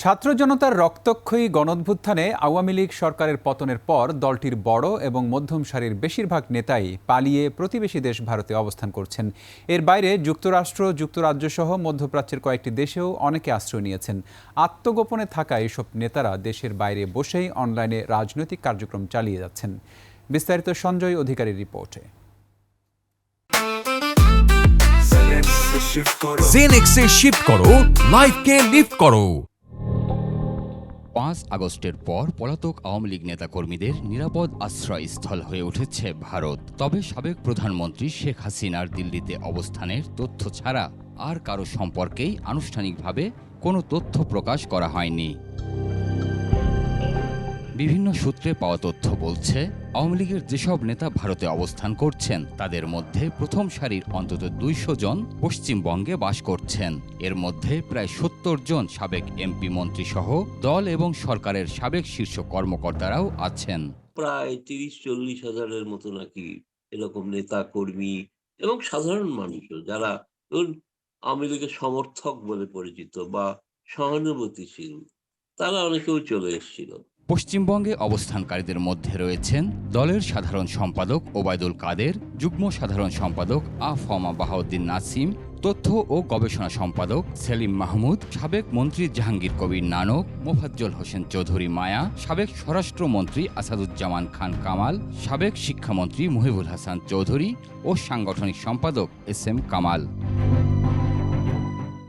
ছাত্র জনতার রক্তক্ষয়ী গণঅভ্যুত্থানে আওয়ামী লীগ সরকারের পতনের পর দলটির বড় এবং মধ্যম সারির বেশিরভাগ নেতাই পালিয়ে প্রতিবেশী দেশ ভারতে অবস্থান করছেন। এর বাইরে যুক্তরাষ্ট্র যুক্তরাজ্য সহ মধ্যপ্রাচ্যের কয়েকটি দেশেও অনেকে আশ্রয় নিয়েছেন। আত্মগোপনে থাকা এসব নেতারা দেশের বাইরে বসেই অনলাইনে রাজনৈতিক কার্যক্রম চালিয়ে যাচ্ছেন। বিস্তারিত সঞ্জয় অধিকারীর রিপোর্টে। জেনেক্সে শিফট করো। লাইফকে লিফট করো। পাঁচ আগস্টের পর পলাতক আওয়ামী লীগ নেতাকর্মীদের নিরাপদ আশ্রয়স্থল হয়ে উঠেছে ভারত। তবে সাবেক প্রধানমন্ত্রী শেখ হাসিনার দিল্লিতে অবস্থানের তথ্য ছাড়া আর কারও সম্পর্কেই আনুষ্ঠানিকভাবে কোনো তথ্য প্রকাশ করা হয়নি। বিভিন্ন সূত্রে পাওয়া তথ্য বলছে আওয়ামী লীগের যেসব নেতা ভারতে অবস্থান করছেন, তাদের মধ্যে প্রথম সারির অন্তত দুইশো জন পশ্চিমবঙ্গে বাস করছেন। এর মধ্যে প্রায় সত্তর জন সাবেক এমপি মন্ত্রী সহ দল এবং সরকারের সাবেক শীর্ষ কর্মকর্তারাও আছেন। প্রায় তিরিশ চল্লিশ হাজারের মতো নাকি এরকম নেতা, কর্মী এবং সাধারণ মানুষও যারা আওয়ামী লীগের সমর্থক বলে পরিচিত বা সহানুভূতিশীল, তারা অনেকেও চলে এসেছিল। পশ্চিমবঙ্গে অবস্থানকারীদের মধ্যে রয়েছেন দলের সাধারণ সম্পাদক ওবায়দুল কাদের, যুগ্ম সাধারণ সম্পাদক আফমা বাহাউদ্দিন নাসিম, তথ্য ও গবেষণা সম্পাদক সেলিম মাহমুদ, সাবেক মন্ত্রী জাহাঙ্গীর কবির নানক, মোফাজ্জল হোসেন চৌধুরী মায়া, সাবেক স্বরাষ্ট্রমন্ত্রী আসাদুজ্জামান খান কামাল, সাবেক শিক্ষামন্ত্রী মুহিবুল হাসান চৌধুরী ও সাংগঠনিক সম্পাদক S M Kamal.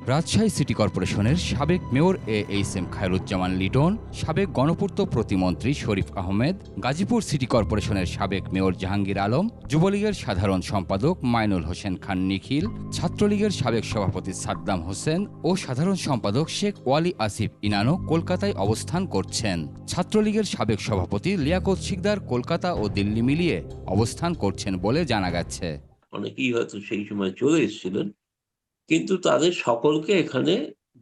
Rajshahi city কর্পোরেশনের সাবেক mayor A H M Khairuzzaman Liton, সাবেক গণপূর্ত প্রতিমন্ত্রী শরীফ আহমেদ, গাজীপুর সিটি কর্পোরেশনের সাবেক মেয়র জাহাঙ্গীর আলম, যুবলীগের সাধারণ সম্পাদক মাইনুল হোসেন খান নিখিল, ছাত্রলীগের সাবেক সভাপতি সাদ্দাম হোসেন ও সাধারণ সম্পাদক শেখ ওয়ালি আসিফ ইনানো কলকাতায় অবস্থান করছেন। ছাত্রলীগের সাবেক সভাপতি লিয়াকত শিকদার কলকাতা ও দিল্লি মিলিয়ে অবস্থান করছেন বলে জানা গেছে। অনেকেই হয়তো সেই সময় চলে এসেছিলেন কিন্তু তাদের সকলকে এখানে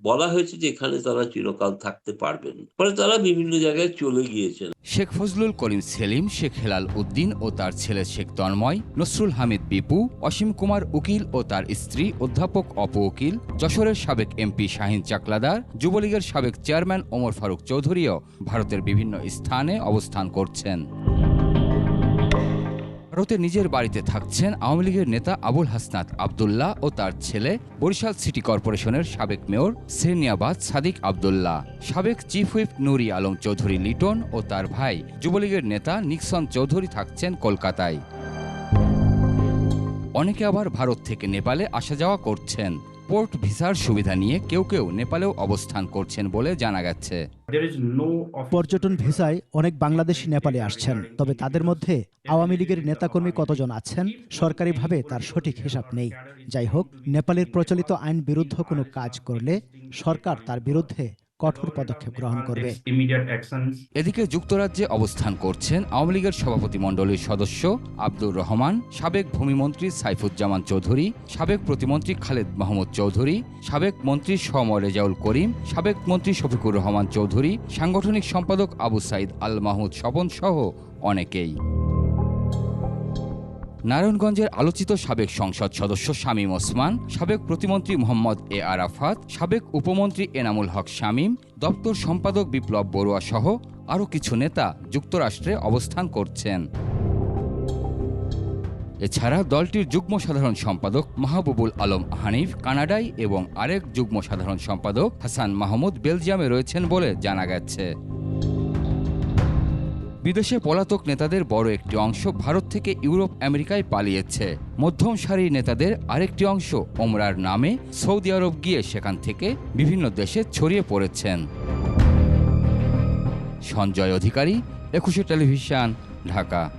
বলা হয়েছে যে এখানে তারা চিরকাল থাকতে পারবেন ফলে তারা বিভিন্ন জায়গায় চলে গিয়েছেন। শেখ ফজলুল করিম সেলিম, শেখ হেলাল উদ্দিন ও তার ছেলে শেখ তন্ময়, নসরুল হামিদ বিপু অসীম কুমার উকিল ও তার স্ত্রী অধ্যাপক অপু উকিল, যশোরের সাবেক এমপি শাহিন চাকলাদার, যুবলীগের সাবেক চেয়ারম্যান ওমর ফারুক চৌধুরীও ভারতের বিভিন্ন স্থানে অবস্থান করছেন। ভারতে নিজের বাড়িতে থাকছেন আওয়ামী লীগের নেতা আবুল হাসনাত আবদুল্লাহ ও তার ছেলে বরিশাল সিটি কর্পোরেশনের সাবেক মেয়র সেরনিয়াবাদ সাদিক আবদুল্লাহ। সাবেক চিফ হুইপ নুরি আলম চৌধুরী লিটন ও তার ভাই যুবলীগের নেতা নিক্সন চৌধুরী থাকছেন কলকাতায়। অনেকে আবার ভারত থেকে নেপালে আসা যাওয়া করছেন। পোর্ট ভিসার সুবিধা নিয়ে কেউ কেউ নেপালেও অবস্থান করছেন বলে জানা গেছে। পর্যটন ভিসায় অনেক বাংলাদেশি নেপালে আসছেন তবে তাদের মধ্যে আওয়ামী লীগের নেতাকর্মী কতজন আছেন সরকারিভাবে তার সঠিক হিসাব নেই। যাই হোক নেপালের প্রচলিত আইন বিরুদ্ধ কোনো কাজ করলে সরকার তার বিরুদ্ধে কঠোর পদক্ষেপ গ্রহণ করবে. এদিকে যুক্তরাজ্যে অবস্থান করছেন আওয়ামী লীগের সভাপতি মণ্ডলীর সদস্য আব্দুর রহমান সাবেক ভূমিমন্ত্রী সাইফুজ্জামান চৌধুরী সাবেক প্রতিমন্ত্রী খালেদ মাহমুদ চৌধুরী সাবেক মন্ত্রী সম রেজাউল করিম সাবেক মন্ত্রী শফিকুর রহমান চৌধুরী সাংগঠনিক সম্পাদক আবু সাইদ আল মাহমুদ স্বপন সহ অনেকেই নারায়ণগঞ্জের আলোচিত সাবেক সংসদ সদস্য শামীম ওসমান, সাবেক প্রতিমন্ত্রী মোহাম্মদ এ আরাফাত, সাবেক উপমন্ত্রী এনামুল হক শামীম, দপ্তর সম্পাদক বিপ্লব বড়ুয়া সহ আরও কিছু নেতা যুক্তরাষ্ট্রে অবস্থান করছেন। এছাড়া দলটির যুগ্ম সাধারণ সম্পাদক মাহবুবুল আলম হানিফ কানাডায় এবং আরেক যুগ্ম সাধারণ সম্পাদক হাসান মাহমুদ বেলজিয়ামে রয়েছেন বলে জানা গেছে। বিদেশে পলাতক নেতাদের বড় একটি অংশ ভারত থেকে ইউরোপ, আমেরিকায় পালিয়েছে। মধ্যম সারির নেতাদের আরেকটি অংশ ওমরার নামে সৌদি আরব গিয়ে সেখান থেকে বিভিন্ন দেশে ছড়িয়ে পড়েছেন। সঞ্জয় অধিকারী, একুশে টেলিভিশন, ঢাকা।